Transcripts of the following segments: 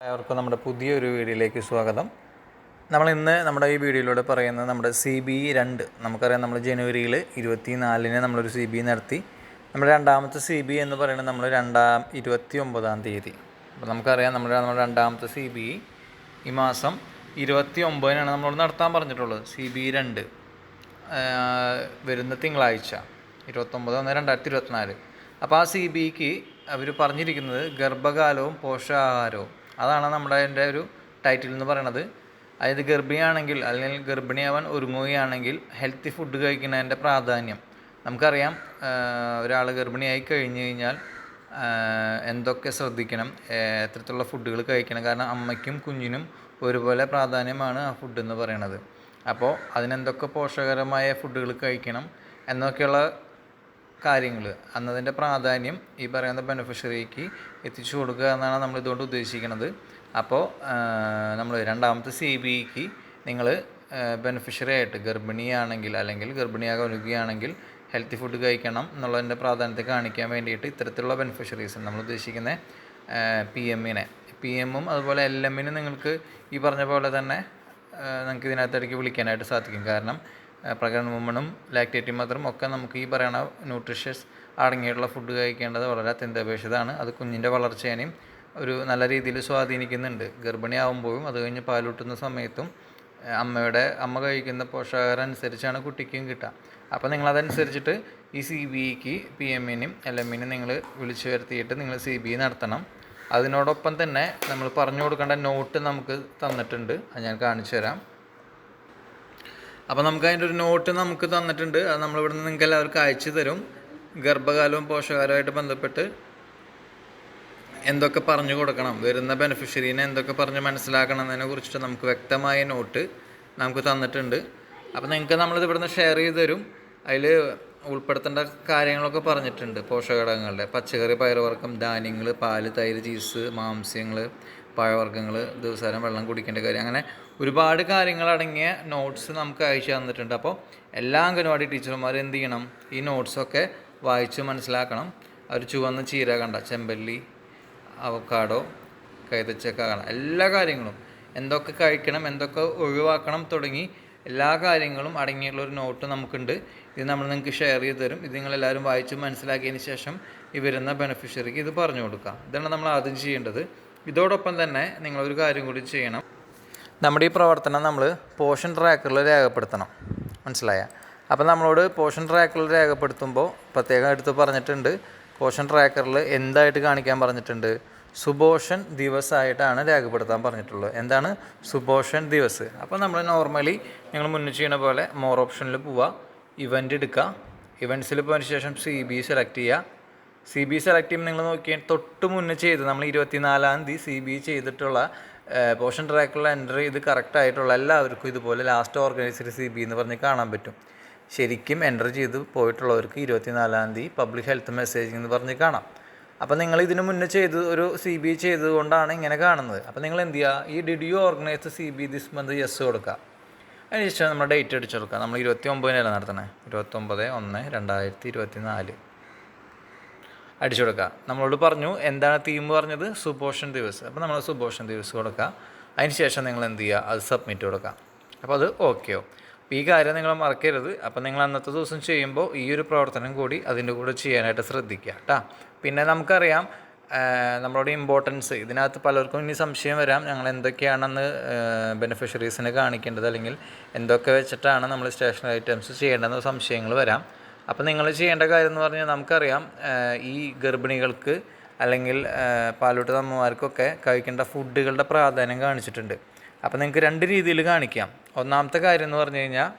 എല്ലാവർക്കും നമ്മുടെ പുതിയൊരു വീഡിയോയിലേക്ക് സ്വാഗതം. നമ്മൾ ഇന്ന് നമ്മുടെ ഈ വീഡിയോയിലൂടെ പറയുന്നത് നമ്മുടെ സി ബി രണ്ട്. നമുക്കറിയാം നമ്മൾ ജനുവരിയിൽ ഇരുപത്തി നാലിന് നമ്മളൊരു സി ബി നടത്തി. നമ്മുടെ രണ്ടാമത്തെ സി ബി എന്ന് പറയുന്നത് നമ്മൾ രണ്ടാം ഇരുപത്തി ഒമ്പതാം തീയതി. അപ്പോൾ നമുക്കറിയാം നമ്മുടെ നമ്മുടെ രണ്ടാമത്തെ സി ബി ഈ മാസം ഇരുപത്തി ഒമ്പതിനാണ് നമ്മളോട് നടത്താൻ പറഞ്ഞിട്ടുള്ളത്. സി ബി രണ്ട് വരുന്ന തിങ്കളാഴ്ച ഇരുപത്തൊമ്പത് ഒന്ന് രണ്ടായിരത്തി ഇരുപത്തിനാല്. അപ്പോൾ ആ സി ബിക്ക് അവർ പറഞ്ഞിരിക്കുന്നത് ഗർഭകാലവും പോഷകാഹാരവും. അതാണ് നമ്മുടെ അതിന്റെ ഒരു ടൈറ്റിൽ എന്ന് പറയണത്. അതായത് ഗർഭിണിയാണെങ്കിൽ അല്ലെങ്കിൽ ഗർഭിണിയാവാൻ ഒരുങ്ങുകയാണെങ്കിൽ ഹെൽത്തി ഫുഡ് കഴിക്കുന്നതിന്റെ പ്രാധാന്യം. നമുക്കറിയാം ഒരാൾ ഗർഭിണിയായി കഴിഞ്ഞു കഴിഞ്ഞാൽ എന്തൊക്കെ ശ്രദ്ധിക്കണം എത്രത്തുള്ള ഫുഡുകൾ കഴിക്കണം. കാരണം അമ്മയ്ക്കും കുഞ്ഞിനും ഒരുപോലെ പ്രാധാന്യമാണ് ആ ഫുഡ് എന്ന് പറയുന്നത് അപ്പോൾ അതിനെന്തൊക്കെ പോഷകരമായ ഫുഡുകൾ കഴിക്കണം എന്നൊക്കെയുള്ള കാര്യങ്ങൾ അന്നതിന്റെ പ്രാധാന്യം ഈ പറയുന്ന ബെനിഫിഷ്യറിക്ക് എത്തിച്ചു കൊടുക്കുക എന്നാണ് നമ്മൾ ഇതുകൊണ്ട് ഉദ്ദേശിക്കുന്നത്. അപ്പോൾ നമ്മൾ രണ്ടാമത്തെ സി ബിക്ക് നിങ്ങൾ ബെനിഫിഷ്യറി ആയിട്ട് ഗർഭിണിയാണെങ്കിൽ അല്ലെങ്കിൽ ഗർഭിണിയാകാൻ ഒരുക്കുകയാണെങ്കിൽ ഹെൽത്തി ഫുഡ് കഴിക്കണം എന്നുള്ളതിന്റെ പ്രാധാന്യത്തെ കാണിക്കാൻ വേണ്ടിയിട്ട് ഇത്തരത്തിലുള്ള ബെനിഫിഷ്യറീസ് നമ്മൾ ഉദ്ദേശിക്കുന്ന പി എമ്മിനെ പി എമ്മും അതുപോലെ എൽ എമ്മിനും നിങ്ങൾക്ക് ഈ പറഞ്ഞ പോലെ തന്നെ നിങ്ങൾക്ക് ഇതിനകത്തിടയ്ക്ക് വിളിക്കാനായിട്ട് സാധിക്കും. കാരണം പ്രകടന വുമണും ലാക്ടേറ്റീവ് മദറും ഒക്കെ നമുക്ക് ഈ പറയുന്ന ന്യൂട്രീഷ്യസ് അടങ്ങിയിട്ടുള്ള ഫുഡ് കഴിക്കേണ്ടത് വളരെ അത്യന്താപേക്ഷിതമാണ്. അത് കുഞ്ഞിന്റെ വളർച്ചേനെയും ഒരു നല്ല രീതിയിൽ സ്വാധീനിക്കുന്നുണ്ട്. ഗർഭിണിയാവുമ്പോഴും അത് കഴിഞ്ഞ് പാലൂട്ടുന്ന സമയത്തും അമ്മയുടെ അമ്മ കഴിക്കുന്ന പോഷകാഹാരം അനുസരിച്ചാണ് കുട്ടിക്കും കിട്ടുക. അപ്പോൾ നിങ്ങളതനുസരിച്ചിട്ട് ഈ സി ബിക്ക് പി എമ്മിനും എൽ എമ്മിനും നിങ്ങൾ വിളിച്ചു വരുത്തിയിട്ട് നിങ്ങൾ സി ബി നടത്തണം. അതിനോടൊപ്പം തന്നെ നമ്മൾ പറഞ്ഞു കൊടുക്കേണ്ട നോട്ട് നമുക്ക് തന്നിട്ടുണ്ട്. അത് ഞാൻ കാണിച്ചു തരാം. അപ്പോൾ നമുക്ക് അതിന്റെ ഒരു നോട്ട് നമുക്ക് തന്നിട്ടുണ്ട്. അത് നമ്മൾ ഇവിടുന്ന് നിങ്ങൾക്ക് എല്ലാവർക്കും അയച്ചു തരും. ഗർഭകാലവും പോഷകാലവുമായിട്ട് ബന്ധപ്പെട്ട് എന്തൊക്കെ പറഞ്ഞു കൊടുക്കണം വരുന്ന ബെനിഫിഷ്യറീനെ എന്തൊക്കെ പറഞ്ഞ് മനസ്സിലാക്കണം എന്നതിനെ കുറിച്ചിട്ട് നമുക്ക് വ്യക്തമായ നോട്ട് നമുക്ക് തന്നിട്ടുണ്ട്. അപ്പോൾ നിങ്ങൾക്ക് നമ്മളിത് ഇവിടുന്ന് ഷെയർ ചെയ്ത് തരും. അതിൽ ഉൾപ്പെടുത്തേണ്ട കാര്യങ്ങളൊക്കെ പറഞ്ഞിട്ടുണ്ട്. പോഷകഘടകങ്ങളുടെ പച്ചക്കറി പയറുവർക്കം ധാന്യങ്ങൾ പാൽ തൈര് ചീസ് മാംസ്യങ്ങൾ പഴവർഗങ്ങൾ ദിവസേന വെള്ളം കുടിക്കേണ്ട കാര്യം അങ്ങനെ ഒരുപാട് കാര്യങ്ങളടങ്ങിയ നോട്ട്സ് നമുക്ക് അയച്ചു തന്നിട്ടുണ്ട്. അപ്പോൾ എല്ലാ അംഗനവാടി ടീച്ചർമാർ എന്ത് ചെയ്യണം? ഈ നോട്ട്സൊക്കെ വായിച്ച് മനസ്സിലാക്കണം. അവർ ചുവന്ന ചീര കണ്ട ചെമ്പല്ലി അവക്കാടോ കൈതച്ചക്ക കാണാം എല്ലാ കാര്യങ്ങളും. എന്തൊക്കെ കഴിക്കണം എന്തൊക്കെ ഒഴിവാക്കണം തുടങ്ങി എല്ലാ കാര്യങ്ങളും അടങ്ങിയുള്ള ഒരു നോട്ട് നമുക്കുണ്ട്. ഇത് നമ്മൾ നിങ്ങൾക്ക് ഷെയർ ചെയ്ത് തരും. ഇത് നിങ്ങളെല്ലാവരും വായിച്ച് മനസ്സിലാക്കിയതിന് ശേഷം ഈ വരുന്ന ബെനിഫിഷ്യറിക്ക് ഇത് പറഞ്ഞു കൊടുക്കാം. ഇതാണ് നമ്മൾ ആദ്യം ചെയ്യേണ്ടത്. ഇതോടൊപ്പം തന്നെ നിങ്ങളൊരു കാര്യം കൂടി ചെയ്യണം. നമ്മുടെ ഈ പ്രവർത്തനം നമ്മൾ പോഷൻ ട്രാക്കറിൽ രേഖപ്പെടുത്തണം. മനസ്സിലായ? അപ്പോൾ നമ്മളോട് പോഷൻ ട്രാക്കറിൽ രേഖപ്പെടുത്തുമ്പോൾ പ്രത്യേകം എടുത്ത് പറഞ്ഞിട്ടുണ്ട്. പോഷൻ ട്രാക്കറിൽ എന്തായിട്ട് കാണിക്കാൻ പറഞ്ഞിട്ടുണ്ട്? സുപോഷൻ ദിവസമായിട്ടാണ് രേഖപ്പെടുത്താൻ പറഞ്ഞിട്ടുള്ളത്. എന്താണ്? സുപോഷൻ ദിവസ്. അപ്പോൾ നമ്മൾ നോർമലി ഞങ്ങൾ മുന്നേ ചെയ്യുന്ന പോലെ മോർ ഓപ്ഷനിൽ പോവുക ഇവന്റ് എടുക്കുക ഇവന്റ്സിൽ പോയതിന് ശേഷം സി ബി സെലക്ട് ചെയ്യുക സി ബി സെലക്ട് ചെയ്യുമ്പോൾ നിങ്ങൾ നോക്കിയാൽ തൊട്ട് മുന്നേ ചെയ്ത് നമ്മൾ ഇരുപത്തിനാലാം തീയതി സി ബി ചെയ്തിട്ടുള്ള പോഷൻ ട്രാക്കിലുള്ള എൻട്രി ചെയ്ത് കറക്റ്റ് ആയിട്ടുള്ള എല്ലാവർക്കും ഇതുപോലെ ലാസ്റ്റ് ഓർഗനൈസർ സി ബി എന്ന് പറഞ്ഞ് കാണാൻ പറ്റും. ശരിക്കും എന്റർ ചെയ്ത് പോയിട്ടുള്ളവർക്ക് ഇരുപത്തിനാലാം തീയതി പബ്ലിക് ഹെൽത്ത് മെസ്സേജിംഗ് എന്ന് പറഞ്ഞ് കാണാം. അപ്പോൾ നിങ്ങൾ ഇതിന് മുന്നേ ചെയ്ത് ഒരു സി ബി ചെയ്തതുകൊണ്ടാണ് ഇങ്ങനെ കാണുന്നത്. അപ്പോൾ നിങ്ങൾ എന്ത് ചെയ്യുക ഈ did you organise C B this month yes കൊടുക്കുക. അതിനുശേഷം നമ്മുടെ ഡേറ്റ് അടിച്ചു കൊടുക്കുക. നമ്മൾ ഇരുപത്തി ഒമ്പതിനല്ല നടത്തണേ ഇരുപത്തൊമ്പത് ഒന്ന് രണ്ടായിരത്തി ഇരുപത്തി നാല് അടിച്ചു കൊടുക്കുക നമ്മളോട് പറഞ്ഞു എന്താണ് തീം പറഞ്ഞത്? സുപോഷൻ ദിവസ്. അപ്പോൾ നമ്മൾ സുപോഷൻ ദിവസ് കൊടുക്കുക അതിന് ശേഷം നിങ്ങൾ എന്ത് ചെയ്യുക? അത് സബ്മിറ്റ് കൊടുക്കുക അപ്പോൾ അത് ഓക്കെയോ അപ്പോൾ ഈ കാര്യം നിങ്ങൾ മറക്കരുത്. അപ്പോൾ നിങ്ങൾ അന്നത്തെ ദിവസം ചെയ്യുമ്പോൾ ഈ ഒരു പ്രവർത്തനം കൂടി അതിന്റെ കൂടെ ചെയ്യാനായിട്ട് ശ്രദ്ധിക്കുക കേട്ടോ പിന്നെ നമുക്കറിയാം നമ്മളോട് ഇമ്പോർട്ടൻസ് ഇതിനകത്ത് പലർക്കും ഇനി സംശയം വരാം. ഞങ്ങൾ എന്തൊക്കെയാണെന്ന് ബെനിഫിഷ്യറീസിനെ കാണിക്കേണ്ടത് അല്ലെങ്കിൽ എന്തൊക്കെ വെച്ചിട്ടാണ് നമ്മൾ സ്റ്റേഷനറി ഐറ്റംസ് ചെയ്യേണ്ടതെന്ന് സംശയങ്ങൾ വരാം. അപ്പോൾ നിങ്ങൾ ചെയ്യേണ്ട കാര്യം എന്ന് പറഞ്ഞാൽ നമുക്കറിയാം ഈ ഗർഭിണികൾക്ക് അല്ലെങ്കിൽ പാലൂട്ട് അമ്മമാർക്കൊക്കെ കഴിക്കേണ്ട ഫുഡുകളുടെ പ്രാധാന്യം കാണിച്ചിട്ടുണ്ട്. അപ്പോൾ നിങ്ങൾക്ക് രണ്ട് രീതിയിൽ കാണിക്കാം. ഒന്നാമത്തെ കാര്യം എന്ന് പറഞ്ഞു കഴിഞ്ഞാൽ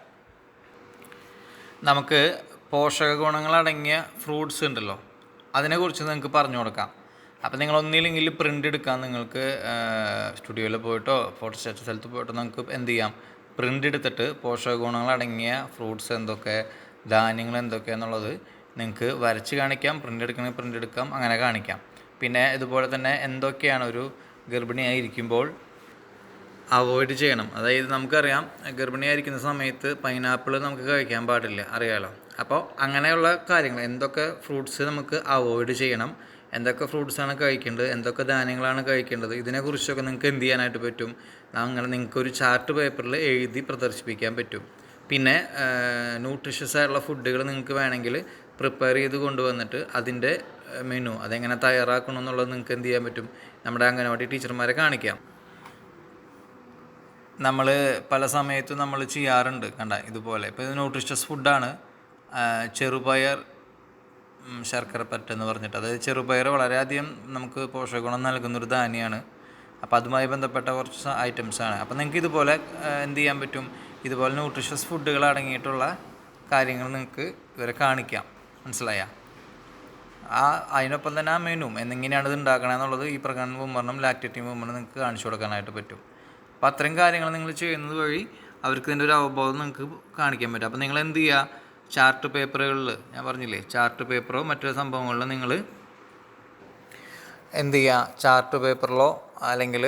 നമുക്ക് പോഷക ഗുണങ്ങളടങ്ങിയ ഫ്രൂട്ട്സ് ഉണ്ടല്ലോ അതിനെക്കുറിച്ച് നിങ്ങൾക്ക് പറഞ്ഞു കൊടുക്കാം. അപ്പോൾ നിങ്ങൾ ഒന്നില്ലെങ്കിൽ പ്രിന്റ് എടുക്കാം നിങ്ങൾക്ക് സ്റ്റുഡിയോയിൽ പോയിട്ടോ ഫോട്ടോസ്റ്റാറ്റ് സ്ഥലത്ത് പോയിട്ടോ നിങ്ങൾക്ക് എന്ത് ചെയ്യാം? പ്രിന്റ് എടുത്തിട്ട് പോഷക ഗുണങ്ങളടങ്ങിയ ഫ്രൂട്ട്സ് എന്തൊക്കെ ധാന്യങ്ങൾ എന്തൊക്കെയാണെന്നുള്ളത് നിങ്ങൾക്ക് വരച്ച് കാണിക്കാം പ്രിന്റ് എടുക്കണമെങ്കിൽ പ്രിന്റ് എടുക്കാം അങ്ങനെ കാണിക്കാം. പിന്നെ ഇതുപോലെ തന്നെ എന്തൊക്കെയാണ് ഒരു ഗർഭിണിയായിരിക്കുമ്പോൾ അവോയ്ഡ് ചെയ്യണം. അതായത് നമുക്കറിയാം ഗർഭിണിയായിരിക്കുന്ന സമയത്ത് പൈനാപ്പിൾ നമുക്ക് കഴിക്കാൻ പാടില്ല അറിയാലോ. അപ്പോൾ അങ്ങനെയുള്ള കാര്യങ്ങൾ എന്തൊക്കെ ഫ്രൂട്ട്സ് നമുക്ക് അവോയ്ഡ് ചെയ്യണം എന്തൊക്കെ ഫ്രൂട്ട്സാണ് കഴിക്കേണ്ടത് എന്തൊക്കെ ധാന്യങ്ങളാണ് കഴിക്കേണ്ടത് ഇതിനെക്കുറിച്ചൊക്കെ നിങ്ങൾക്ക് എന്ത് ചെയ്യാനായിട്ട് പറ്റും? അങ്ങനെ നിങ്ങൾക്കൊരു ചാർട്ട് പേപ്പറിൽ എഴുതി പ്രദർശിപ്പിക്കാൻ പറ്റും. പിന്നെ ന്യൂട്രീഷ്യസ് ആയിട്ടുള്ള ഫുഡുകൾ നിങ്ങൾക്ക് വേണമെങ്കിൽ പ്രിപ്പയർ ചെയ്ത് കൊണ്ടുവന്നിട്ട് അതിന്റെ മെനു അതെങ്ങനെ തയ്യാറാക്കണം എന്നുള്ളത് നിങ്ങൾക്ക് എന്ത് ചെയ്യാൻ പറ്റും? നമ്മുടെ അംഗനവാടി ടീച്ചർമാരെ കാണിക്കാം. നമ്മൾ പല സമയത്തും നമ്മൾ ചെയ്യാറുണ്ട്. കണ്ട ഇതുപോലെ. ഇപ്പോൾ ഇത് ന്യൂട്രീഷ്യസ് ഫുഡാണ് ചെറുപയർ ശർക്കരപ്പറ്റ എന്ന് പറഞ്ഞിട്ട്. അതായത് ചെറുപയർ വളരെയധികം നമുക്ക് പോഷകഗുണം നൽകുന്നൊരു ധാന്യമാണ് അപ്പോൾ അതുമായി ബന്ധപ്പെട്ട കുറച്ച് ഐറ്റംസാണ്. അപ്പോൾ നിങ്ങൾക്ക് ഇതുപോലെ എന്ത് ചെയ്യാൻ പറ്റും? ഇതുപോലെ ന്യൂട്രീഷ്യസ് ഫുഡുകൾ അടങ്ങിയിട്ടുള്ള കാര്യങ്ങൾ നിങ്ങൾക്ക് ഇവരെ കാണിക്കാം. മനസ്സിലായ? ആ അതിനൊപ്പം തന്നെ ആ മെനു എന്നിങ്ങനെയാണ് ഇത് ഉണ്ടാക്കണമെന്നുള്ളത് ഈ പ്രകടന വുമറിനും ലാക്ടേറ്റിംഗ് വുമറിനും നിങ്ങൾക്ക് കാണിച്ചു കൊടുക്കാനായിട്ട് പറ്റും. അപ്പോൾ അത്രയും കാര്യങ്ങൾ നിങ്ങൾ ചെയ്യുന്നത് വഴി അവർക്ക് ഇതിന്റെ ഒരു അവബോധം നിങ്ങൾക്ക് കാണിക്കാൻ പറ്റും. അപ്പോൾ നിങ്ങൾ എന്ത് ചെയ്യുക? ചാർട്ട് പേപ്പറുകളിൽ ഞാൻ പറഞ്ഞില്ലേ ചാർട്ട് പേപ്പറോ മറ്റു സംഭവങ്ങളിലോ നിങ്ങൾ എന്ത് ചെയ്യുക? ചാർട്ട് പേപ്പറിലോ അല്ലെങ്കിൽ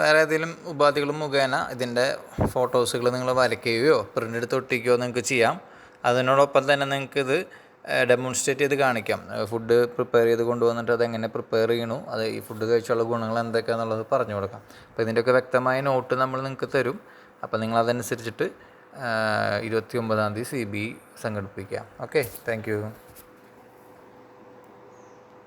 വേറെ ഏതെങ്കിലും ഉപാധികൾ മുഖേന ഇതിന്റെ ഫോട്ടോസുകൾ നിങ്ങൾ വരയ്ക്കുകയോ പ്രിന്റ് എടുത്ത് ഒട്ടിക്കുകയോ നിങ്ങൾക്ക് ചെയ്യാം. അതിനോടൊപ്പം തന്നെ നിങ്ങൾക്ക് ഇത് ഡെമോൺസ്ട്രേറ്റ് ചെയ്ത് കാണിക്കാം. ഫുഡ് പ്രിപ്പയർ ചെയ്ത് കൊണ്ടുവന്നിട്ട് അതെങ്ങനെ പ്രിപ്പയർ ചെയ്യണു അത് ഈ ഫുഡ് കഴിച്ചുള്ള ഗുണങ്ങൾ എന്തൊക്കെയാണെന്നുള്ളത് പറഞ്ഞു കൊടുക്കാം. അപ്പോൾ ഇതിന്റെയൊക്കെ വ്യക്തമായ നോട്ട് നമ്മൾ നിങ്ങൾക്ക് തരും. അപ്പോൾ നിങ്ങൾ അതനുസരിച്ചിട്ട് ഇരുപത്തി ഒമ്പതാം തീയതി സി ബി സംഘടിപ്പിക്കാം. Okay thank